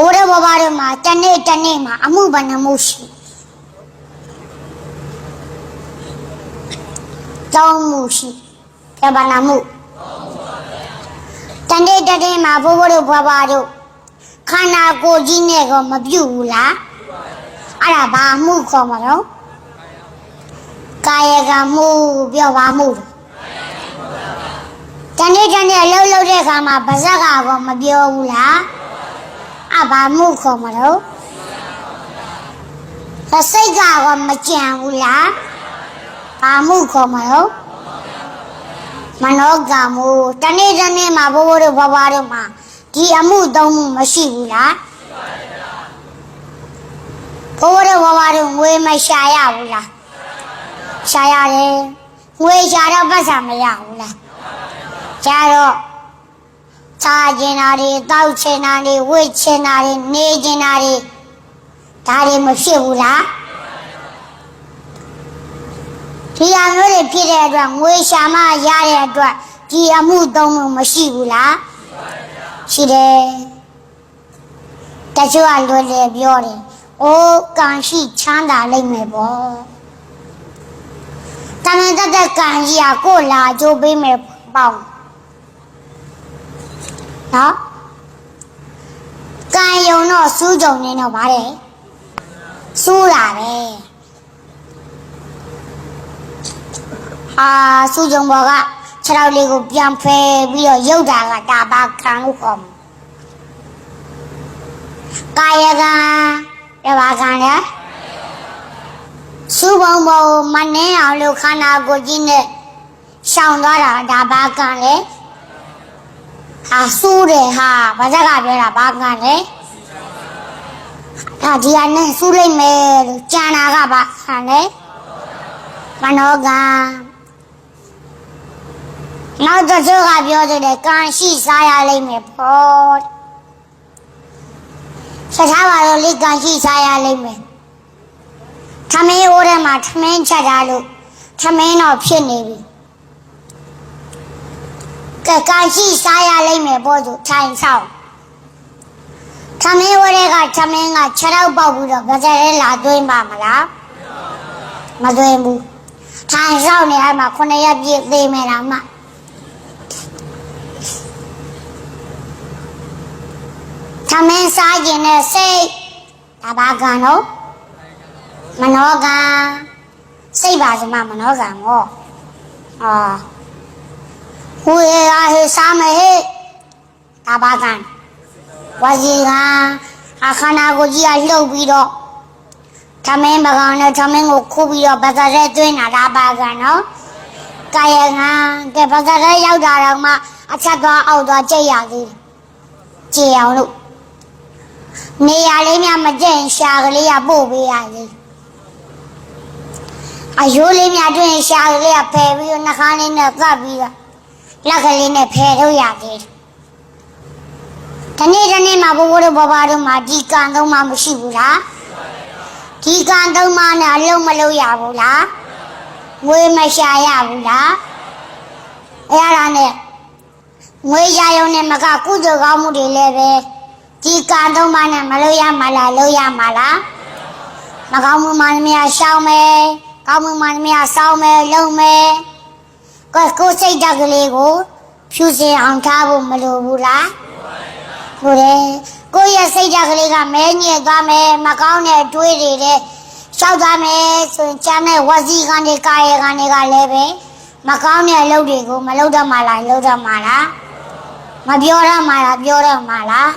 ဘိုးတဲ့ဘဝတွေမှာတနေ့တနေ့မှာအမှုဘယ်နှမှုရှိတောင်းမှုရှိပြဘာနာမှုတနေ့တနေ့မှာဘိုးဘိုးတို့ဘဝတို့ခန္ဓာကိုယ်ကြီးနဲ့ကောမပြုတ်ဘူးလားအဲ့ဒါဘာမှုခေါ်မှာတော့ကာယကမှုပြောပါမှုတနေ့တနေ့လှုပ်လှုပ်တဲ့အခါမှာဗဇက်ကကောမပြောဘူးလား အဘာမှုခေါ်မလို့သစိတ်ကတော့မကြံဘူးလားဘာမှုခေါ်မလို့မနောကမှုတနေ့တနေ့မှာဘိုးဘိုးတို့ဘဘတို့မှာဒီအမှုသုံးမှုမရှိဘူးလားဘိုးဘိုးတို့ဘဘတို့ငွေမရှာရဘူးလားရှာရတယ်ငွေရှာတော့ပတ်စံမရဘူးလားရှာတော့ စားကျင်တာတွေတောက်ချင်တာတွေဝှက်ချင်တာတွေနေချင်တာတွေဒါတွေမဖြစ်ဘူးလားဒီအမျိုးတွေဖြစ်တဲ့အတွက်ငွေရှာမရတဲ့အတွက်ဒီအမှုသုံးမှုမရှိဘူးလားရှိတယ်တချို့ကလွယ်လွယ်ပြောတယ်အိုးကံရှိချမ်းသာလိမ့်မယ်ပေါ့တမန်တက်ကကံကြီးကကိုယ်လာကြိုးပေးမယ်ပေါ့ နော်ကံယုံတော့စူးကြုံနေတော့ဗါတယ်စူးလာပဲဟာစူးကြုံဘောကခြေထောက်လေးကိုပြန်ဖယ်ပြီးတော့ရုပ်တာကဒါပါခံလို့ခေါ်မှာကာယကံရပါကံလေစူးပုံဘောမနှင်းအောင်လို့ခန္ဓာကိုယ်ကြီးနဲ့ရှောင်သွားတာဒါပါကံလေ ဟာစူးတယ်ဟာဘာဇက်ကပြောတာဘာကလဲဟာဒီကနဲ့စူးလိုက်မယ်လို့ကြံတာကဘာခံလဲမနောကနောက်တစ်ချို့ကပြောတယ်ကံရှိစားရလိမ့်မယ်ပေါ့ဆက်ထားပါတော့လေကံရှိစားရလိမ့်မယ်ထမင်းဟိုးထဲမှာထမင်းချက်ထားလို့ထမင်းတော့ဖြစ်နေပြီ ကဲကံရှိစားရလိမ့်မယ်ပေါ့သူထိုင်ဆောင်သမင်းဝရဲကသမင်းကခြေထောက်ပေါက်ပြီးတော့ဗဇက်ရဲလာသွင်းပါမလားမသွင်းဘူးထိုင်ဆောင်နေအဲ့မှာခုနှစ်ရက်ပြည့်သေးမယ်လားမသမင်းစားခြင်းနဲ့စိတ်ဒါဘာကံတော့မနောကံစိတ်ပါစမမနောကံဟောအာ ဟူရရဟေစားမဟေဒါပါကန်ဝစီကအခနာကိုကြီးကလှုပ်ပြီးတော့သမင်းပကောင်နဲ့သမင်းကိုခုပြီးတော့ဗဇက်ရဲသွင်းတာဒါပါကန်နော်ကာယကံကဲဗဇက်ရဲရောက်တာတော့မှအချက်သွားအောက်သွားကြိတ်ရသေးတယ်ကြည်အောင်လို့နေရာလေးများမကျင့်ရှာကလေးကပို့ပေးရသေးအယိုးလေးများတွင်ရှာကလေးကဖယ်ပြီးတော့နှာခမ်းလေးနဲ့ကပ်ပြီးတော့ လက်ကလေးနဲ့ဖယ်ထုတ်ရသေးတယ်။ဒီနေ့ဒီနေ့မှာဘိုးဘိုးတို့ဘဘတို့မှာဒီကံသုံးမှမရှိဘူးလား။ဒီကံသုံးမှနဲ့အလုံးမလုံးရဘူးလား။ငွေမရှာရဘူးလား။အဲရတာနဲ့ငွေရရုံနဲ့မကကုသိုလ်ကောင်းမှုတွေလည်းပဲဒီကံသုံးမှနဲ့မလုံးရမှလားလုံးရမှလား။မကောင်းမှုမှလည်းမရရှောင်းမယ်။ကောင်းမှုမှလည်းမရစောင်းမယ်လုံးမယ်။ ကိုယ်ကိုယ်စိတ်ဓာတ်ကလေးကိုဖြူစင်အောင်ထားဖို့မလိုဘူးလားဟုတ်တယ်ကိုယ့်ရဲ့စိတ်ဓာတ်ကလေးကမဲညစ်သွားမယ်မကောင်းတဲ့တွေးတွေတဲ့ရှောက်သွားမယ်ဆိုရင်ကျန်တဲ့ဝစီကံတွေကာယကံတွေကလည်းပဲမကောင်းတဲ့အလုပ်တွေကိုမလုပ်တော့မှလားလုပ်တော့မှလားမပြောတော့မှလားပြောတော့မှလား